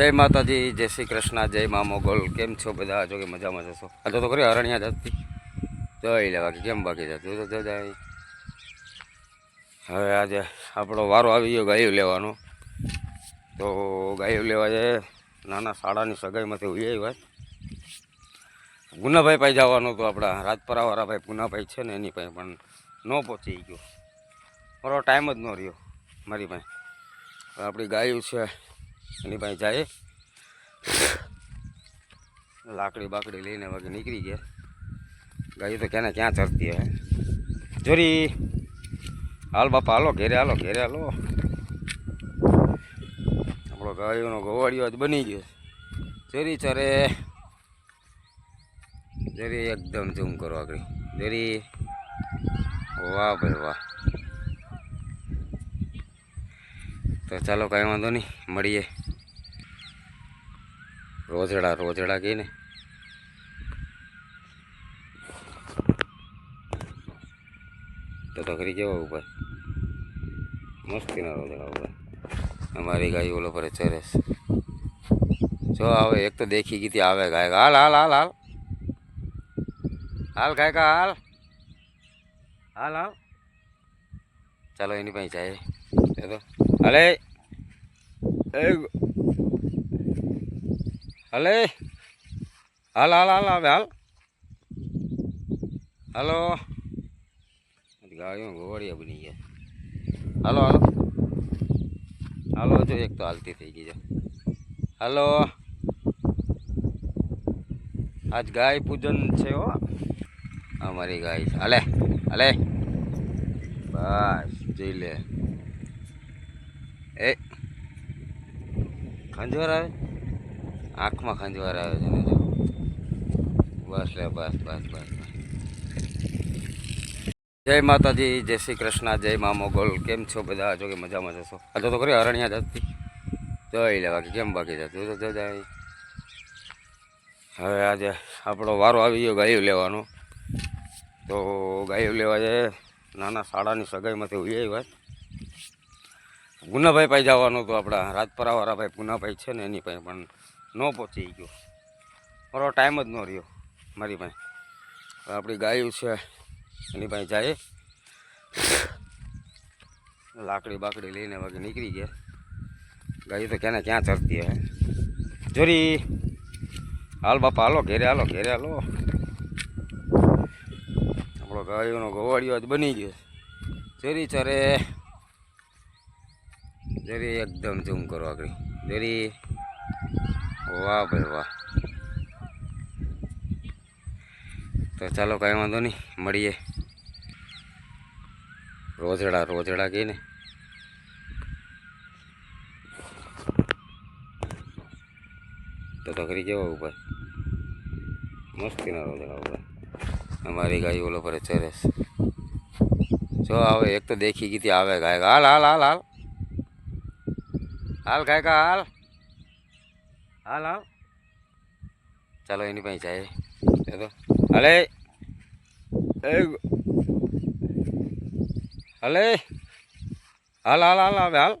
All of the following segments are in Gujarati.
જય માતાજી, જય શ્રી કૃષ્ણ, જય મા મોગલ. કેમ છો બધા? જો કે મજામાં જશો આ તો ખરી હરણિયા જતી. જોઈ લેવા કેમ બાકી જતું તો જાય. હવે આજે આપણો વારો આવી ગયો ગાયું લેવાનો. તો ગાયું લેવા જાય નાના શાળાની સગાઈમાંથી ઉઈ વાત ગુનાભાઈ પાસે જવાનું હતું આપણા રાજપરાવાળા ભાઈ ગુનાભાઈ છે ને એની પાસે, પણ ન પહોંચી ગયો. મારો ટાઈમ જ ન રહ્યો મારી પાસે. આપણી ગાયું છે એની પાસે જાય. લાકડી બાકડી લઈને વાગે નીકળી ગયા. ગાયું તો ક્યાં ક્યાં ચરતી હે જોરી, હાલ બાપા, હાલો, ઘેરે હાલો ઘેરે હાલો. આપણો ગાયોનો ગોવાળિયો જ બની ગયો જોરી ચરે. જરી એકદમ ઝૂમ કરો આગળ. જરી. વાહ ભાઈ વાહ. તો ચાલો કાંઈ વાંધો નહીં, મળીએ. રોજડા રોજડા કહીને તો તો કરી કેવા ઉપર મસ્તીના રોજડા ઉપર અમારી ગાય ઓલો પર ચરેસ જો આવે એક તો દેખી ગઈ આવે ગાય હાલ હાલ હાલ હાલ હાલ ગાય કા હાલ હાલ હાલ ચાલો એની પાસે જાય એ તો હલે એ હલે. હાલ હાલ હાલ આવે હાલ. હલો. ગાડીઓ ગોવાળિયા બની ગયા. હાલો હાલો. હાલો, જો એક તો હાલતી થઈ ગઈ છે હાલો. આજ ગાય પૂજન છે, હો. અમારી ગાય હાલે હાલે. બસ, જોઈ લે. એ ખંજોર આવે? આંખમાં ખંજવાર આવે છે ને બસ લે, બસ બસ બસ. જય માતાજી, જય શ્રી કૃષ્ણ, જય મા મોગલ. કેમ છો બધા? જો કે મજામાં જશો આ તો ખરી હરણિયા જતી જોઈ લેવા બાકી, કેમ બાકી જતું તો જાય. હવે આજે આપણો વારો આવી ગયો ગાયું લેવાનો. તો ગાયું લેવા જાય નાના શાળાની સગાઈમાંથી ઉઈ વાત ગુનાભાઈ પાસે જવાનું હતું આપણા રાજપરાવાળા ભાઈ ગુનાભાઈ છે ને એની પાસે પણ ન પહોંચી ગયો. મારો ટાઈમ જ ન રહ્યો મારી પાસે. આપણી ગાયું છે, એની પાસે જાય. લાકડી બાકડી લઈને વાગે નીકળી ગયા. ગાયું તો ક્યાંને ક્યાં ચરતી હે જોરી, હાલ બાપા, હાલો, ઘેરે હાલો ઘેરે હાલો. આપણો ગાયોનો ગોવાળિયો જ બની ગયો જરી ચરે. જરી, એકદમ ઝૂમ કરો આગળ. જરી. વાહ ભાઈ વાહ. તો ચાલો કાંઈ વાંધો નહીં, મળીએ. રોજડા રોજડા કહીને તો તો કરી કેવા ઉપર મસ્તીના રોજડા ઉપર અમારી ગાય ઓલો પર ચરેસ જો આવે, એક તો દેખી ગઈ આવે ગાય. હાલ હાલ હાલ હાલ. હાલ ગાય કા હાલ. હાલ. હાલ ચાલો એની પાસે જાય. તો. હલે. હલે. હાલ હાલ હાલ આવે હાલ.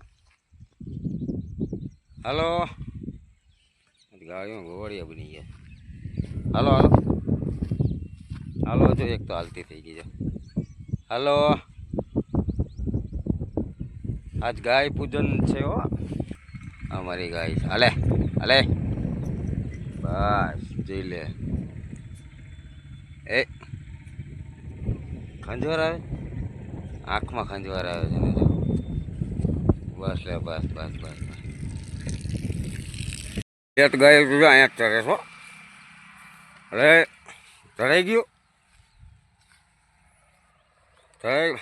હાલો. ગાડીઓ ગોવાળિયા બની ગયા. હાલો હાલો. હાલો, જો એક તો હાલતી થઈ ગઈ છે. હાલો. આજ ગાય પૂજન છે હો. અમારી ગાય છે. હાલે હાલે. બસ, જોઈ લે. એ ખંજવાર આવે? આંખમાં ખંજવાર આવે છે ને જો. બસ લે, બસ બસ બસ પેટ ગાય તું અહીંયા ચરે છો અરે, ચડાઈ ગયું? ચડાઈ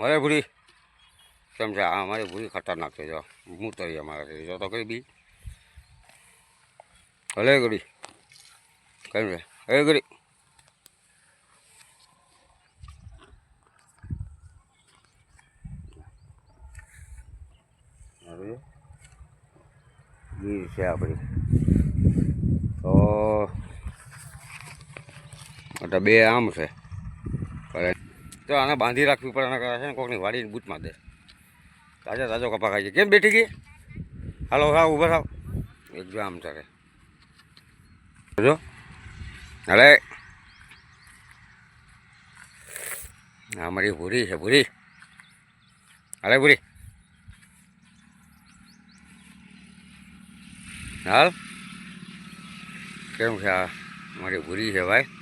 અરે, ભૂરી. છે? આ અમારી ભૂરી ખતરનાક થઈ જાઓ હું તરી અમારા જો તો કઈ બી. હલે ગડી કેમ છે હે ગડી ગીર છે આપણી તો એટલે બે આમ છે તો આને બાંધી રાખવી પડે આના છે ને કોકની વાડીને બૂટમાં દે તાજા તાજો કપા ખાઈ છે કેમ બેઠી ગઈ હાલો હા ઊભા થાવ એક આમ ચાલે જો અરે આ મારી ભૂરી છે ભૂરી અરે ભૂરી હાલ કેમ છે આ મારી ભૂરી છે ભાઈ